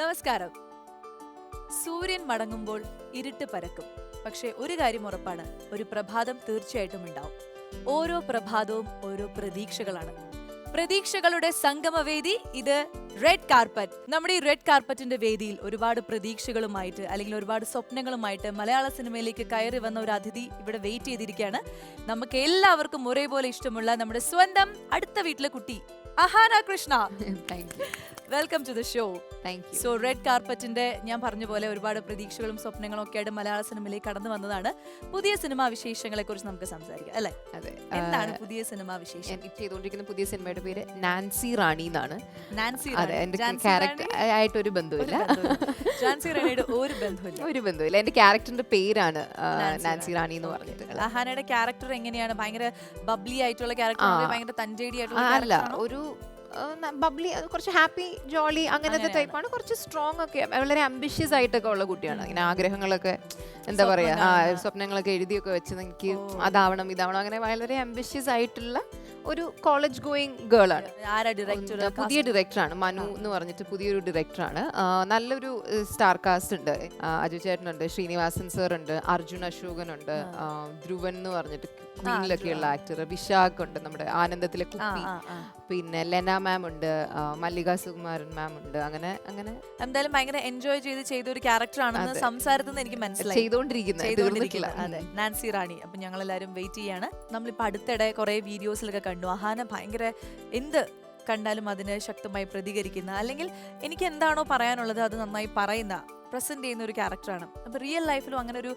നമസ്കാരം. സൂര്യൻ മടങ്ങുമ്പോൾ ഇരുട്ട് പരക്കും. പക്ഷേ ഒരു കാര്യം ഉറപ്പാണ് ഒരു പ്രഭാതം തീർച്ചയായിട്ടും ഉണ്ടാവും. ഓരോ പ്രഭാതവും ഓരോ പ്രതീക്ഷകളാണ്. പ്രതീക്ഷകളുടെ സംഗമവേദി ഇത് റെഡ് കാർപ്പറ്റ്. നമ്മുടെ ഈ റെഡ് കാർപ്പറ്റിന്റെ വേദിയിൽ ഒരുപാട് പ്രതീക്ഷകളുമായിട്ട് അല്ലെങ്കിൽ ഒരുപാട് സ്വപ്നങ്ങളുമായിട്ട് മലയാള സിനിമയിലേക്ക് കയറി വന്ന ഒരു അതിഥി ഇവിടെ വെയിറ്റ് ചെയ്തിരിക്കുകയാണ്. നമുക്ക് എല്ലാവർക്കും ഒരേപോലെ ഇഷ്ടമുള്ള നമ്മുടെ സ്വന്തം അടുത്ത വീട്ടിലെ കുട്ടി Ahana Krishna. Welcome to the show thank you so red കാർപ്പറ്റിന്റെ ഞാൻ പറഞ്ഞ പോലെ ഒരുപാട് പ്രതീക്ഷകളും സ്വപ്നങ്ങളും ഒക്കെ ആയിട്ട് മലയാള സിനിമയിലേക്ക് കടന്നു വന്നതാണ്. പുതിയ സിനിമാ വിശേഷങ്ങളെ കുറിച്ച് നമുക്ക് സംസാരിക്കാം അല്ലേ? അതെ. എന്താണ് പുതിയ സിനിമാ വിശേഷം? എനിക്ക് ചെയ്തുകൊണ്ടിരിക്കുന്ന പുതിയ സിനിമയുടെ പേര് നാൻസി റാണി എന്നാണ്. നാൻസി അതെ. എന്റെ ക്യാരക്ടർ ആയിട്ടൊരു ഒരു ബന്ധമില്ല നാൻസി റാണിയുടെ ഒരു ബന്ധമില്ല ഒരു ബന്ധമില്ല എന്റെ ക്യാരക്ടറിന്റെ പേരാണ് നാൻസി റാണി. എന്ന്. പറഞ്ഞിട്ട് അഹാനയുടെ ക്യാരക്ടർ എങ്ങനെയാണ്? ഭയങ്കര ബബ്ലി ആയിട്ടുള്ള ക്യാരക്ടർ. ഭയങ്കര തഞ്ചേടി ആയിട്ടുള്ള അല്ല ഒരു ബബ്ലി കുറച്ച് ഹാപ്പി ജോളി അങ്ങനത്തെ ടൈപ്പ് ടൈപ്പാണ് കുറച്ച് സ്ട്രോങ് ഒക്കെ വളരെ അംബിഷ്യസ് ആയിട്ടൊക്കെ ഉള്ള കുട്ടിയാണ്. ഇങ്ങനെ ആഗ്രഹങ്ങളൊക്കെ എന്താ പറയാ ആ സ്വപ്നങ്ങളൊക്കെ എഴുതിയൊക്കെ വെച്ച് എനിക്ക്. അതാവണം ഇതാവണം അങ്ങനെ വളരെ അംബിഷ്യസ് ആയിട്ടുള്ള ഒരു കോളേജ് ഗോയിങ് ഗേൾ ആണ്. ആരാ ഡയറക്ടർ പുതിയ ഡയറക്ടറാണ് മനു എന്ന് പറഞ്ഞിട്ട് പുതിയൊരു ഡയറക്ടറാണ് നല്ലൊരു സ്റ്റാർ കാസ്റ്റ് ഉണ്ട്. അജു ചേട്ടനുണ്ട് ശ്രീനിവാസൻ സർ ഉണ്ട് അർജുൻ അശോകൻ ഉണ്ട് ധ്രുവൻ എന്ന് പറഞ്ഞിട്ട് ക്വീനിലൊക്കെയുള്ള ആക്ടർ വിശാഖ് ഉണ്ട് നമ്മുടെ ആനന്ദത്തിലെ കുട്ടി. പിന്നെ ലെന മാം ഉണ്ട് മല്ലിക സുകുമാരൻ മാം ഉണ്ട് അങ്ങനെ അങ്ങനെ. എന്തായാലും ഭയങ്കര എൻജോയ് ചെയ്ത് ചെയ്ത ഒരു ക്യാരക്ടർ ആണെന്ന് സംസാരത്തിൽ നിന്ന് എനിക്ക് മനസ്സിലായി. ചെയ്തുകൊണ്ടിരിക്കുന്നത് നാൻസി റാണി അപ്പൊ ഞങ്ങൾ എല്ലാവരും വെയിറ്റ് ചെയ്യാണ്. നമ്മളിപ്പോ അടുത്തിടെ കുറെ വീഡിയോസിലൊക്കെ കണ്ടു. അഹാന ഭയങ്കര എന്ത് കണ്ടാലും അതിന് ശക്തമായി പ്രതികരിക്കുന്ന അല്ലെങ്കിൽ എനിക്ക് എന്താണോ പറയാനുള്ളത് അത് നന്നായി പറയുന്ന പ്രസന്റ് ചെയ്യുന്ന ഒരു ക്യാരക്ടറാണ് അപ്പൊ റിയൽ ലൈഫിലും അങ്ങനെ ഒരു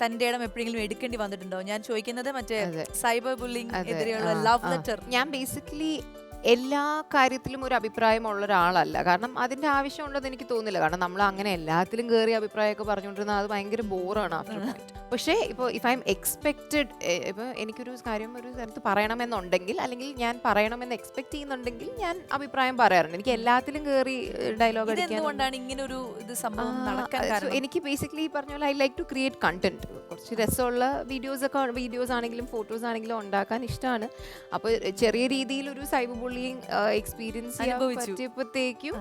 തന്റെ ഇടം എപ്പോഴെങ്കിലും എടുക്കേണ്ടി വന്നിട്ടുണ്ടോ? ഞാൻ ചോദിക്കുന്നത് മറ്റേ സൈബർ ബുള്ളിംഗ് എതിരെയുള്ള ലവ് ലെറ്റർ ഞാൻ ബേസിക്കലി എല്ലാ കാര്യത്തിലും ഒരു അഭിപ്രായമുള്ള ഒരാളല്ല. കാരണം അതിന്റെ ആവശ്യമുണ്ടെന്ന് എനിക്ക് തോന്നുന്നില്ല. കാരണം നമ്മൾ അങ്ങനെ എല്ലാത്തിലും കയറി അഭിപ്രായമൊക്കെ പറഞ്ഞുകൊണ്ടിരുന്ന അത് ഭയങ്കര ബോറാണ് ആഫ്റ്റർ പോയിന്റ് പക്ഷേ ഇപ്പോൾ ഇഫ് ഐ എം എക്സ്പെക്റ്റഡ് ഇപ്പോൾ എനിക്കൊരു കാര്യം ഒരു സ്ഥലത്ത് പറയണമെന്നുണ്ടെങ്കിൽ അല്ലെങ്കിൽ ഞാൻ പറയണമെന്ന് എക്സ്പെക്ട് ചെയ്യുന്നുണ്ടെങ്കിൽ ഞാൻ അഭിപ്രായം പറയാറുണ്ട്. എനിക്ക് എല്ലാത്തിലും കയറി ഡയലോഗ് അടിക്കാൻ ഇങ്ങനെ ഒരു ഇത് സംഭവം നടക്കാൻ എനിക്ക് ബേസിക്കലി പറഞ്ഞ പോലെ I like to create content കുറച്ച് രസമുള്ള വീഡിയോസ് ഒക്കെ വീഡിയോസ് ആണെങ്കിലും ഫോട്ടോസ് ആണെങ്കിലും ഉണ്ടാക്കാൻ ഇഷ്ടമാണ് അപ്പോൾ ചെറിയ രീതിയിൽ ഒരു സൈബർ ബുള്ളിങ് എക്സ്പീരിയൻസ് ചെയ്യാൻ. പറ്റിയപ്പോഴത്തേക്കും.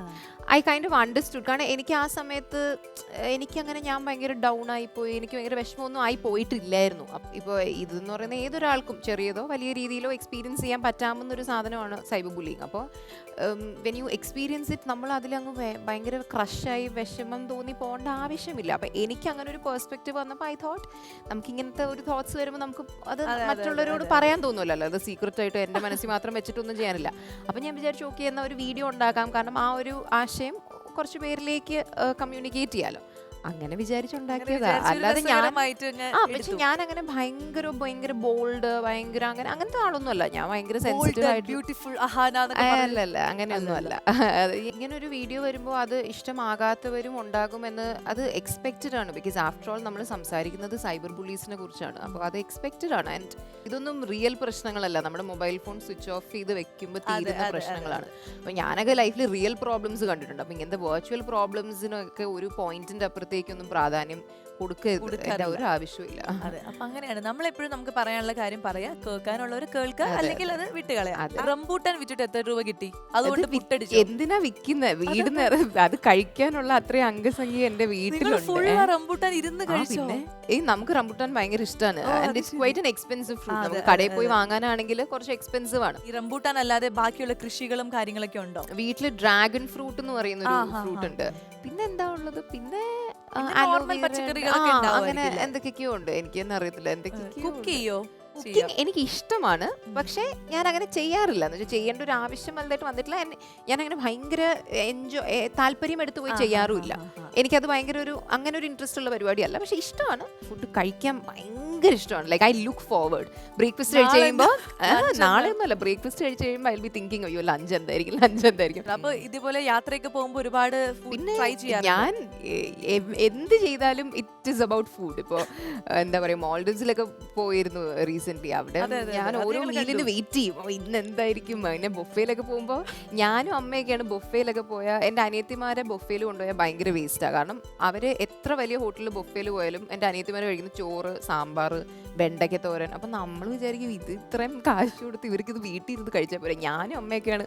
ഐ കൈൻഡ് ഓഫ് അണ്ടർസ്റ്റുഡ് കാരണം എനിക്ക് ആ സമയത്ത് എനിക്കങ്ങനെ ഞാൻ ഭയങ്കര ഡൗൺ ആയിപ്പോയി എനിക്ക് ഭയങ്കര വിഷമമൊന്നും ആയി പോയിട്ടില്ലായിരുന്നു. ഇപ്പോൾ ഇതെന്ന് പറയുന്ന ഏതൊരാൾക്കും ചെറിയതോ വലിയ രീതിയിലോ എക്സ്പീരിയൻസ് ചെയ്യാൻ പറ്റാമെന്നൊരു സാധനമാണ് സൈബർ ബുള്ളിങ് അപ്പോൾ വെൻ യു എക്സ്പീരിയൻസ് ഇറ്റ് നമ്മൾ അതിലങ്ങ് ഭയ- ഭയങ്കര ക്രഷായി വിഷമം തോന്നി പോകേണ്ട ആവശ്യമില്ല. അപ്പം എനിക്ക് അങ്ങനെ ഒരു പെർസ്പെക്റ്റീവ് വന്നപ്പോൾ ഐ തോട്ട് നമുക്ക് ഇങ്ങനത്തെ ഒരു തോട്ട്സ് വരുമ്പോൾ നമുക്ക് അത് മറ്റുള്ളവരോട് പറയാൻ തോന്നുമല്ലോ അത് സീക്രട്ട് ആയിട്ട് എന്റെ മനസ്സിൽ മാത്രം വെച്ചിട്ടൊന്നും ചെയ്യാനില്ല. അപ്പം ഞാൻ വിചാരിച്ചു ഓക്കെ എന്നാൽ ഒരു വീഡിയോ ഉണ്ടാക്കാം. കാരണം ആ ഒരു ആശയം കുറച്ച് പേരിലേക്ക് കമ്മ്യൂണിക്കേറ്റ് ചെയ്യാലോ. അങ്ങനെ വിചാരിച്ചുണ്ടാക്കിയതാ. അല്ലാതെ ഞാൻ ആ പക്ഷെ ഞാൻ അങ്ങനെ ഭയങ്കര ഭയങ്കര ബോൾഡ് ഭയങ്കര അങ്ങനെ അങ്ങനത്തെ ആളൊന്നുമല്ല. ഞാൻ ഭയങ്കര സെൻസിറ്റീവ് ആയിട്ട് ബ്യൂട്ടിഫുൾ അല്ലല്ല അങ്ങനെയൊന്നും അല്ല. ഇങ്ങനെ ഒരു വീഡിയോ വരുമ്പോൾ അത് ഇഷ്ടമാകാത്തവരും ഉണ്ടാകുമെന്ന് അത് എക്സ്പെക്റ്റഡ് ആണ്. ബിക്കോസ് ആഫ്റ്റർ ഓൾ നമ്മൾ സംസാരിക്കുന്നത് സൈബർ ബുള്ളീസിനെ കുറിച്ചാണ്. അപ്പോൾ അത് എക്സ്പെക്റ്റഡ് ആണ്. ആൻഡ് ഇതൊന്നും റിയൽ പ്രശ്നങ്ങളല്ല. നമ്മുടെ മൊബൈൽ ഫോൺ സ്വിച്ച് ഓഫ് ചെയ്ത് വെക്കുമ്പോൾ തീരുന്ന പ്രശ്നങ്ങളാണ്. അപ്പോൾ ഞാനൊക്കെ ലൈഫിൽ റിയൽ പ്രോബ്ലംസ് കണ്ടിട്ടുണ്ട്. അപ്പോൾ ഇങ്ങനത്തെ വെർച്വൽ പ്രോബ്ലംസിനൊക്കെ ഒരു പോയിന്റിന്റെ അപ്പുറത്തേക്കൊന്നും പ്രാധാന്യം കൊടുക്കരുത്. ഒരു ആവശ്യമില്ല അതെ. അപ്പൊ അങ്ങനെയാണ്. നമ്മൾ എപ്പോഴും നമുക്ക് പറയാനുള്ള കാര്യം പറയാ. കേൾക്കാനുള്ളവർ കേൾക്കുക. അല്ലെങ്കിൽ അത്. വിട്ടുകളയാ. റംബൂട്ടാൻ വിറ്റിട്ട് എത്ര രൂപ കിട്ടി? അതുകൊണ്ട് വിട്ടടിച്ചു എന്തിനാ വിൽക്കുന്നത് വീട് അത് കഴിക്കാനുള്ള അത്രയും അംഗസംഖ്യ എന്റെ വീട്ടിൽ വീട്ടിലുണ്ട്. റംബൂട്ടാൻ ഇരുന്ന് കഴിച്ചു? ഏയ് നമുക്ക് റംബുട്ടാൻ ഭയങ്കര ഇഷ്ടമാണ് and it's. Quite an expensive fruit നമുക്ക് കടയിൽ പോയി വാങ്ങാനാണെങ്കിൽ കുറച്ച് എക്സ്പെൻസീവ് ആണ്. ഈ റംബൂട്ടാൻ അല്ലാതെ ബാക്കിയുള്ള കൃഷികളും കാര്യങ്ങളൊക്കെ ഉണ്ടോ? വീട്ടിൽ ഡ്രാഗൺ ഫ്രൂട്ട് എന്ന് പറയുന്ന ഒരു ഫ്രൂട്ട് ഉണ്ട്. പിന്നെ എന്താ ഉള്ളത്? പിന്നെ ഉണ്ട്. പച്ചക്കറികളൊക്കെ അങ്ങനെ? എന്തൊക്കെയൊക്കെയോ ഉണ്ട്? എനിക്കൊന്നും അറിയത്തില്ല. എന്തൊക്കെയൊക്കെയോ കുക്ക് ചെയ്യോ? കുക്കിംഗ് എനിക്ക് ഇഷ്ടമാണ് പക്ഷേ ഞാൻ അങ്ങനെ ചെയ്യാറില്ല എന്ന് വെച്ചാൽ ചെയ്യേണ്ട ഒരു ആവശ്യം വലുതായിട്ട് വന്നിട്ടില്ല. ഞാൻ അങ്ങനെ ഭയങ്കര എൻജോയ് താല്പര്യം എടുത്തു പോയി ചെയ്യാറുമില്ല. എനിക്കത് ഭയങ്കര ഒരു അങ്ങനെ ഒരു ഇൻട്രസ്റ്റ് ഉള്ള പരിപാടിയല്ല. പക്ഷെ ഇഷ്ടമാണ്. ഫുഡ് കഴിക്കാൻ ഭയങ്കര ഇഷ്ടമാണ്. Like I look forward breakfast കഴിച്ച് കഴിയുമ്പോൾ നാളെ ഒന്നുമല്ല ബ്രേക്ക്ഫാസ്റ്റ് കഴിച്ച് കഴിയുമ്പോൾ ഐ ബി തിങ്കിങ് അയ്യോ ലഞ്ച് എന്തായിരിക്കും? ലഞ്ച് എന്തായിരിക്കും? അപ്പോൾ ഇതുപോലെ യാത്രയൊക്കെ പോകുമ്പോൾ ഒരുപാട് ട്രൈ ചെയ്യാം ഞാൻ എന്ത് ചെയ്താലും ഇറ്റ് ഇസ് അബൌട്ട് ഫുഡ് ഇപ്പോൾ എന്താ പറയുക മോൾഡൻസിലൊക്കെ പോയിരുന്നു റീസെന്റ് അവിടെ ഞാൻ ഓരോ മീലിന് വെയിറ്റ് ചെയ്യും. ഇന്ന് എന്തായിരിക്കും? പിന്നെ ബൊഫയിലൊക്കെ പോകുമ്പോൾ ഞാനും അമ്മയൊക്കെയാണ് ബൊഫയിലൊക്കെ പോയാൽ എന്റെ അനിയത്തിമാരെ ബൊഫയിൽ കൊണ്ടുപോയാൽ ഭയങ്കര വേസ്റ്റാണ് കാരണം അവർ എത്ര വലിയ ഹോട്ടലിൽ ബൊഫയിൽ പോയാലും എന്റെ അനിയത്തിമാർ കഴിക്കുന്ന ചോറ് സാമ്പാർ വെണ്ടയ്ക്ക തോരൻ അപ്പം നമ്മൾ വിചാരിക്കും ഇത് ഇത്രയും കാശ് കൊടുത്ത് ഇവർക്ക് ഇത് വീട്ടിൽ ഇരുന്ന് കഴിച്ചാൽ പോരാ. ഞാനും അമ്മയൊക്കെയാണ്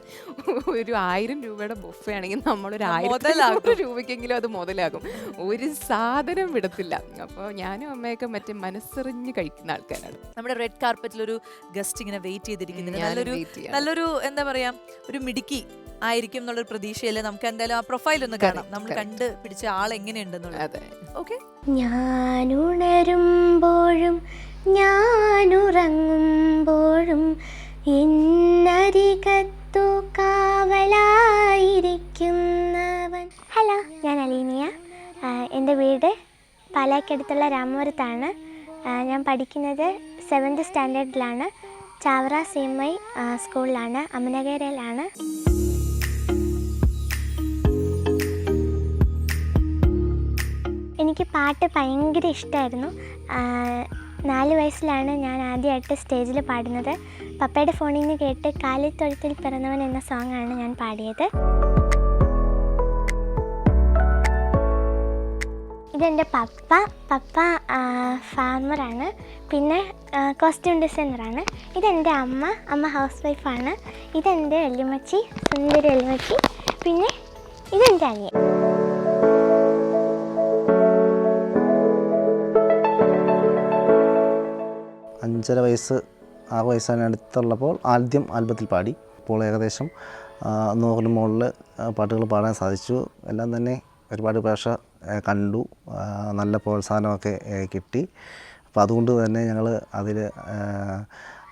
ഒരു ആയിരം രൂപയുടെ ബൊഫ ആണെങ്കിൽ നമ്മളൊരു ആയിരത്തി. രൂപയ്ക്കെങ്കിലും അത് മുതലാകും. ഒരു സാധനം വിടത്തില്ല. അപ്പോൾ ഞാനും അമ്മയൊക്കെ മറ്റേ മനസ്സറിഞ്ഞ് കഴിക്കുന്ന ആൾക്കാരാണ്. നമ്മുടെ റെഡ് കാർപ്പറ്റിൽ ഒരു ഗസ്റ്റ് ഇങ്ങനെ വെയിറ്റ് ചെയ്തിരിക്കുന്നത് നല്ലൊരു നല്ലൊരു എന്താ പറയാ ഒരു മിടുക്കി ആയിരിക്കും എന്നുള്ളൊരു പ്രതീക്ഷയിൽ നമുക്ക് എന്തായാലും ആ പ്രൊഫൈൽ ഒന്ന് കാണാം. നമ്മൾ. കണ്ട് പിടിച്ച ആൾ എങ്ങനെയുണ്ടെന്നുള്ളത്. അതെ. ഓക്കെ ഞാനുണരുമ്പോഴും ഞാനുറങ്ങുമ്പോഴും എന്നരികത്തു കാവലായിരിക്കുന്നവൻ. ഹലോ ഞാൻ അലീനിയ. എന്റെ വീട് പാലാക്കടുത്തുള്ള രാമപുരത്താണ് ഞാൻ പഠിക്കുന്നത് സെവൻത് സ്റ്റാൻഡേർഡിലാണ് ചാവറ സി എം ഐ സ്കൂളിലാണ് അമനകരയിലാണ് എനിക്ക് പാട്ട് ഭയങ്കര ഇഷ്ടമായിരുന്നു നാല് വയസ്സിലാണ് ഞാൻ ആദ്യമായിട്ട് സ്റ്റേജിൽ പാടുന്നത്. പപ്പയുടെ ഫോണിൽ നിന്ന് കേട്ട് കാലിത്തൊഴുത്തിൽ പിറന്നവൻ എന്ന സോങ്ങാണ് ഞാൻ പാടിയത്. ഇതെന്റെ പപ്പ. പപ്പ ഫാമറാണ്. പിന്നെ കോസ്റ്റ്യൂം ഡിസൈനറാണ്. ഇതെന്റെ അമ്മ. അമ്മ ഹൗസ് വൈഫാണ്. ഇതെന്റെ എല്ലുമച്ചി സുന്ദരി എല്ലുമച്ചി പിന്നെ ഇതെന്റെ അനിയൻ. അഞ്ചര വയസ്സ് ആ വയസ്സിനടുത്തുള്ളപ്പോൾ ആദ്യം ആൽബത്തിൽ പാടി. ഇപ്പോൾ ഏകദേശം നൂറിന് മുകളിൽ പാട്ടുകൾ പാടാൻ സാധിച്ചു. എല്ലാം തന്നെ ഒരുപാട് പേക്ഷ കണ്ടു. നല്ല പ്രോത്സാഹനമൊക്കെ കിട്ടി. അപ്പോൾ അതുകൊണ്ട് തന്നെ ഞങ്ങൾ അതിൽ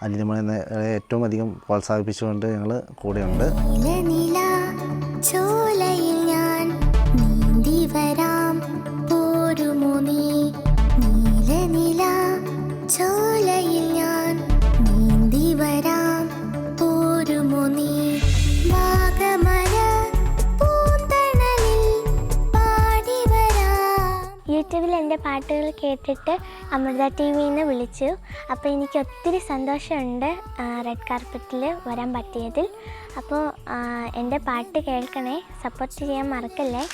അനിലിമണി ഏറ്റവും അധികം പ്രോത്സാഹിപ്പിച്ചുകൊണ്ട് ഞങ്ങൾ കൂടെയുണ്ട്. പാട്ടുകൾ കേട്ടിട്ട് അമൃത ടി വിയിൽ നിന്ന് വിളിച്ചു. അപ്പോൾ എനിക്ക് ഒത്തിരി സന്തോഷമുണ്ട് റെഡ് കാർപ്പറ്റിൽ വരാൻ പറ്റിയതിൽ. അപ്പോൾ എന്റെ പാട്ട് കേൾക്കണേ സപ്പോർട്ട് ചെയ്യാൻ മറക്കല്ലേ?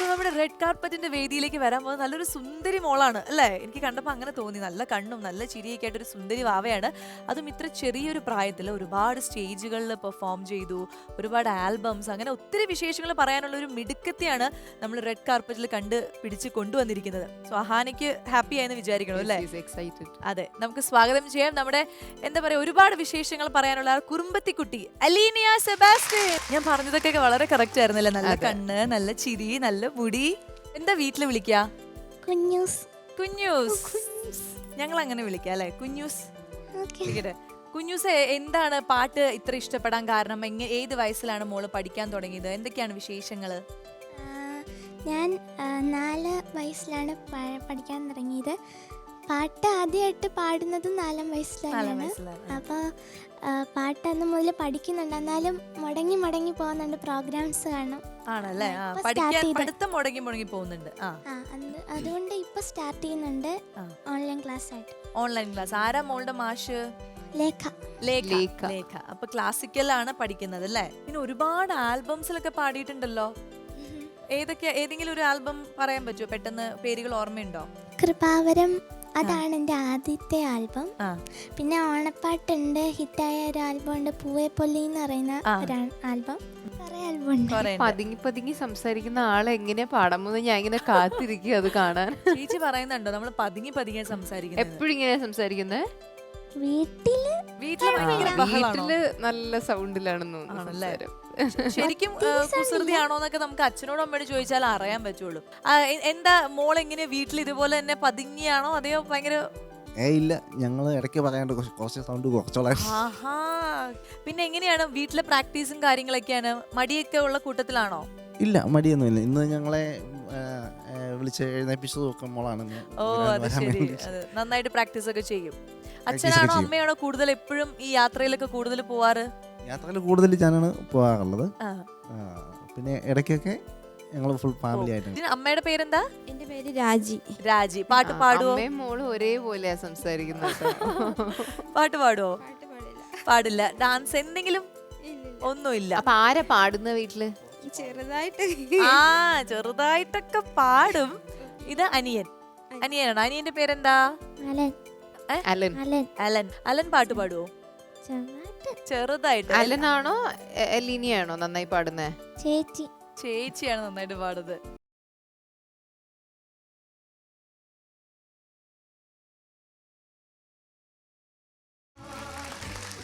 സോ നമ്മുടെ റെഡ് കാർപ്പറ്റിന്റെ വേദിയിലേക്ക് വരാൻ പോകുന്നത് നല്ലൊരു സുന്ദരി മോളാണ് അല്ലേ? എനിക്ക് കണ്ടപ്പോൾ അങ്ങനെ തോന്നി. നല്ല കണ്ണും നല്ല ചിരിയൊക്കെ ആയിട്ട് ഒരു സുന്ദരി വാവയാണ്. അതും ഇത്ര ചെറിയൊരു പ്രായത്തിൽ ഒരുപാട് സ്റ്റേജുകളിൽ പെർഫോം ചെയ്തു ഒരുപാട് ആൽബംസ് അങ്ങനെ ഒത്തിരി വിശേഷങ്ങൾ പറയാനുള്ള ഒരു മിടുക്കത്തെയാണ് നമ്മൾ റെഡ് കാർപ്പറ്റിൽ കണ്ട് പിടിച്ച് കൊണ്ടുവന്നിരിക്കുന്നത്. സോ അഹാനയ്ക്ക് ഹാപ്പി ആയെന്ന് വിചാരിക്കണം അല്ലേ? എക്സൈറ്റഡ് അതെ നമുക്ക് സ്വാഗതം ചെയ്യാം. നമ്മുടെ എന്താ പറയുക ഒരുപാട് വിശേഷങ്ങൾ പറയാനുള്ള ആ കുറുമ്പത്തിക്കുട്ടി അലീനിയ സെബാസ്റ്റ്യൻ. ഞാൻ പറഞ്ഞതൊക്കെ വളരെ കറക്റ്റ് ആയിരുന്നല്ലേ? നല്ല. കണ്ണ് നല്ല ചിരി നല്ല മുടി. എന്താ വീട്ടിൽ വിളിക്കാ? കുഞ്ഞൂസ്. കുഞ്ഞൂസ്. ഞങ്ങൾ അങ്ങനെ വിളിക്കാം അല്ലെ? കുഞ്ഞൂസ്. കുഞ്ഞൂസ് എന്താണ് പാട്ട് ഇത്ര ഇഷ്ടപ്പെടാൻ കാരണം? ഏത് വയസ്സിലാണ് മോൾ പഠിക്കാൻ തുടങ്ങിയത്? എന്തൊക്കെയാണ് വിശേഷങ്ങൾ? ഞാൻ നാല് വയസ്സിലാണ് പഠിക്കാൻ തുടങ്ങിയത്. പാട്ട് ആദ്യമായിട്ട് പാടുന്നത് നാലാം വയസ്സിലാണ്. അപ്പൊ അപ്പോൾ പാട്ട് അന്ന് മുതൽ പഠിക്കുന്നുണ്ട്. എന്നാലും മുടങ്ങി മുടങ്ങി പോകുന്നുണ്ട്. പ്രോഗ്രാംസ് കാണും ആണല്ലേ? ഇപ്പൊ. പഠിത്തം മുടങ്ങി മുടങ്ങി പോകുന്നുണ്ട്. അതുകൊണ്ട് ഇപ്പോൾ സ്റ്റാർട്ട് ചെയ്യുന്നുണ്ട്. ഓൺലൈൻ ക്ലാസ് ആയിട്ട് ഓൺലൈൻ ക്ലാസ്. ആരാ മോളുടെ മാഷ്? ലേഖ. ലേഖ. ലേഖ. ലേഖ. അപ്പൊ ക്ലാസിക്കലാണ് പഠിക്കുന്നത് അല്ലേ? പിന്നെ ഒരുപാട് ആൽബംസിലൊക്കെ പാടിയിട്ടുണ്ടല്ലോ. ഏതൊക്കെ ഏതെങ്കിലും ഒരു ആൽബം പറയാൻ പറ്റുമോ പെട്ടെന്ന് പേരുകൾ ഓർമ്മയുണ്ടോ? കൃപാവരം അതാണ് എന്റെ ആദ്യത്തെ ആൽബം. പിന്നെ ഓണപ്പാട്ടുണ്ട് ഹിറ്റായ ഒരു ആൽബം ഉണ്ട് പൂവേ പൊല്ലി എന്ന് പറയുന്ന. ഒരു ആൽബം. കുറേ ആൽബം ഉണ്ട്. പതുങ്ങി പതുങ്ങി സംസാരിക്കുന്ന ആളെ എങ്ങനെ പാടാമെന്ന് ഞാൻ ഇങ്ങനെ കാത്തിരിക്കുക അത് കാണാൻ. ചേച്ചി പറയുന്നുണ്ടോ? നമ്മൾ പതുങ്ങി പതുങ്ങി സംസാരിക്കുന്നത്. എപ്പോഴും ഇങ്ങനെ സംസാരിക്കുന്നത് വീട്ടിൽ വീട്ടിൽ നല്ല സൗണ്ടിലാണെന്ന് തോന്നുന്നു. ശരിക്കും കുസൃതിയാണോ എന്നൊക്കെ നമുക്ക് അച്ഛനോടും അമ്മയോട് ചോദിച്ചാൽ അറിയാൻ പറ്റുള്ളൂ. എന്താ മോൾ എങ്ങനെ വീട്ടിൽ ഇതുപോലെ തന്നെ പതുങ്ങിയാണോ? അതെയോ ഭയങ്കര ഏ ഇല്ല. ഞങ്ങൾ ഇടയ്ക്ക് പറയാണ്ട് കുറച്ച് സൗണ്ട് കുറച്ചോളാം. ആഹാ. പിന്നെ എങ്ങനെയാണ് വീട്ടിലെ പ്രാക്ടീസും കാര്യങ്ങളൊക്കെയാണ്? മടിയൊക്കെ ഉള്ള കൂട്ടത്തിലാണോ? ഇല്ല മടിയൊന്നുമില്ല. ഇന്ന് ഞങ്ങളെ വിളിച്ച് എഴുന്നേപ്പിച്ചത് ഓ അത് ശരി. നന്നായിട്ട് പ്രാക്ടീസ് ഒക്കെ ചെയ്യും. അച്ഛനാണോ അമ്മയാണോ കൂടുതൽ എപ്പോഴും ഈ യാത്രയിലൊക്കെ കൂടുതൽ പോവാറ്? യാത്രയിൽ കൂടുതൽ ഞാനാണ് പോകാറുള്ളത്. പിന്നെ ഇടയ്ക്കൊക്കെ ഞങ്ങൾ ഫുൾ ഫാമിലി ആയിട്ടുണ്ട് ഇതിന് അമ്മയുടെ പേരെന്താ? എന്റെ പേര് രാജി. രാജി. പാട്ട് പാടുവോ? അമ്മയും മോളും ഒരേപോലെയാ സംസാരിക്കുന്നത്. പാട്ട് പാടുവോ? പാട്ട് പാടില്ല. പാടില്ല. ഡാൻസ് എന്തെങ്കിലും? ഒന്നുമില്ല. അപ്പൊ ആരാ പാടുന്ന വീട്ടിൽ? ചെറുതായിട്ട്. ആ ചെറുതായിട്ടൊക്കെ പാടും. ഇത് അനിയൻ. അനിയനാണ്? അനിയന്റെ പേരെന്താ? അലൻ. അലൻ. അലൻ. അലൻ. അലൻ പാട്ട് പാടുവോ? ചെറുതായിട്ട്. അലനാണോ എ- നന്നായി പാടുന്നത് ചേച്ചി. ചേച്ചിയാണ് നന്നായിട്ട് പാടുന്നത്.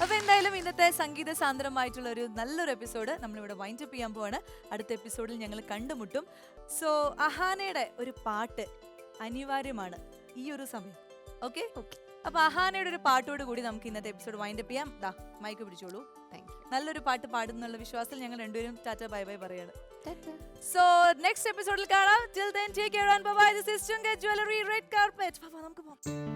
അപ്പൊ എന്തായാലും ഇന്നത്തെ സംഗീത സാന്ദ്രമായിട്ടുള്ള ഒരു നല്ലൊരു എപ്പിസോഡ് നമ്മളിവിടെ വൈൻഡ് അപ്പ് ചെയ്യാൻ പോവാണ്. അടുത്ത എപ്പിസോഡിൽ ഞങ്ങൾ കണ്ടുമുട്ടും. സോ അഹാനയുടെ ഒരു പാട്ട് അനിവാര്യമാണ് ഈ ഒരു സമയം. ഓക്കെ ഓക്കെ അപ്പൊ അഹാനയുടെ ഒരു പാട്ടോട് കൂടി നമുക്ക് ഇന്നത്തെ എപ്പിസോഡ് വൈൻഡ് അപ്പ് ചെയ്യാം. ദാ മൈക്ക് പിടിച്ചോളൂ. താങ്ക് നല്ലൊരു പാട്ട് പാടുന്നുള്ള വിശ്വാസത്തിൽ ഞങ്ങൾ രണ്ടുപേരും ടാറ്റ ബൈ ബൈ പറയാണ്. സോ നെക്സ്റ്റ് എപ്പിസോഡിൽ കാണാം. Till then take care and bye this is Chunka jewellery red carpet നമുക്ക് പോകാം